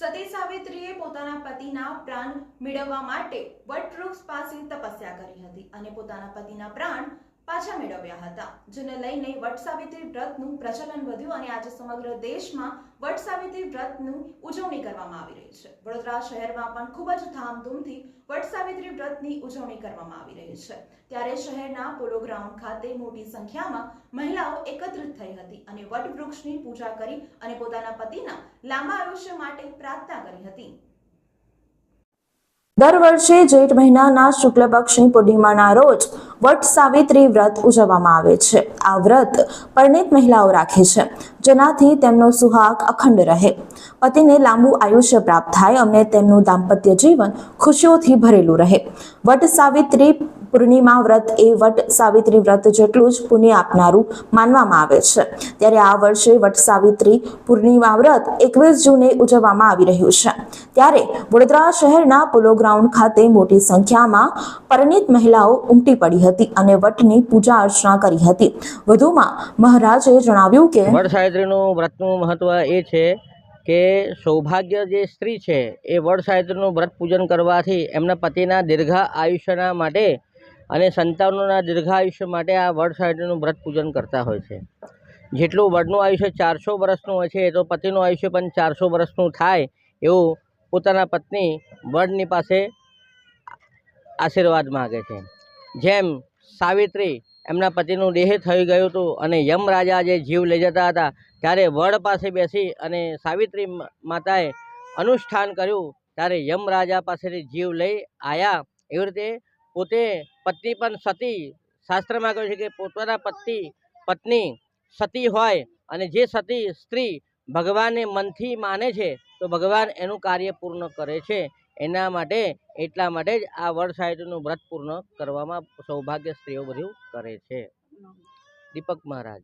સતી સાવિત્રીએ પોતાના પતિના પ્રાણ મેળવવા માટે વટવૃક્ષ પાસે તપસ્યા કરી હતી અને પોતાના પતિના પ્રાણ પાછા મેળવ્યા હતા, જેને લઈને વટ વ્રતનું પ્રચલન વધ્યું અને આજે સમગ્ર દેશમાં વટ વ્રતનું ઉજવણી કરવામાં આવી રહી છે. વડોદરા શહેરમાં પણ ખૂબ જ ધામધૂમથી વટ વ્રતની ઉજવણી કરવામાં આવી રહી છે. ત્યારે શહેરના પોલો ગ્રાઉન્ડ ખાતે મોટી સંખ્યામાં મહિલાઓ એકત્રિત થઈ હતી અને વટ વૃક્ષની પૂજા કરી અને પોતાના પતિના લાંબા આયુષ્ય માટે પ્રાર્થના કરી હતી. દર વર્ષે જેઠ મહિનાના શુક્લ પક્ષની પૂર્ણિમાના રોજ વટ સાવિત્રી વ્રત ઉજવવામાં આવે છે. આ વ્રત પરિણીત મહિલાઓ રાખે છે, જેનાથી તેમનો સુહાગ અખંડ રહે. પતિને લાંબુ આયુષ્ય પ્રાપ્ત થાય અને તેમનું દાંપત્ય જીવન ખુશીઓથી ભરેલું રહે. વટ સાવિત્રી પૂર્ણિમા વ્રત એ વટ સાવિત્રી વ્રત જેટલું જ પુણ્ય આપનારું માનવામાં આવે છે. ત્યારે આ વર્ષે વટ સાવિત્રી પૂર્ણિમા વ્રત એકવીસ જૂને ઉજવવામાં આવી રહ્યું છે. ત્યારે વડોદરા શહેરના પોલો ગ્રાઉન્ડ ખાતે મોટી સંખ્યામાં પરિણીત મહિલાઓ ઉમટી પડી હતી. અને વટની પૂજા અર્ચના કરી હતી. વધુમાં મહારાજે જણાવ્યું કે વડ સાવિત્રીનું વ્રતનું મહત્ત્વ એ છે કે સૌભાગ્ય જે સ્ત્રી છે એ વડ સાવિત્રીનું વ્રત પૂજન કરવાથી એમના પતિના દીર્ઘ આયુષ્યના માટે અને સંતાનોના દીર્ઘાયુષ્ય માટે આ વડ સાવિત્રીનું વ્રત પૂજન કરતા હોય છે. જેટલું વડનું આયુષ્ય ચારસો વર્ષનું હોય છે, તો પતિનું આયુષ્ય પણ ચારસો વર્ષનું થાય એવું પોતાના પત્ની વડની પાસે આશીર્વાદ માગે છે. જેમ સાવિત્રી એમના પતિનું દેહ થઈ ગયું હતું અને યમ રાજા જે જીવ લઈ જતા હતા, ત્યારે વડ પાસે બેસી અને સાવિત્રી માતાએ અનુષ્ઠાન કર્યું, ત્યારે યમરાજા પાસેથી જીવ લઈ આવ્યા એવી રીતે પોતે પત્ની પણ સતી. શાસ્ત્રમાં કહ્યું છે કે પોતાના પતિ, પત્ની સતી હોય અને જે સતી સ્ત્રી ભગવાનને મનથી માને છે, તો ભગવાન એનું કાર્ય પૂર્ણ કરે છે. એના માટે, એટલા માટે જ આ વડ વ્રત પૂર્ણ કરવામાં સૌભાગ્ય સ્ત્રીઓ બધું કરે છે. દીપક મહારાજ.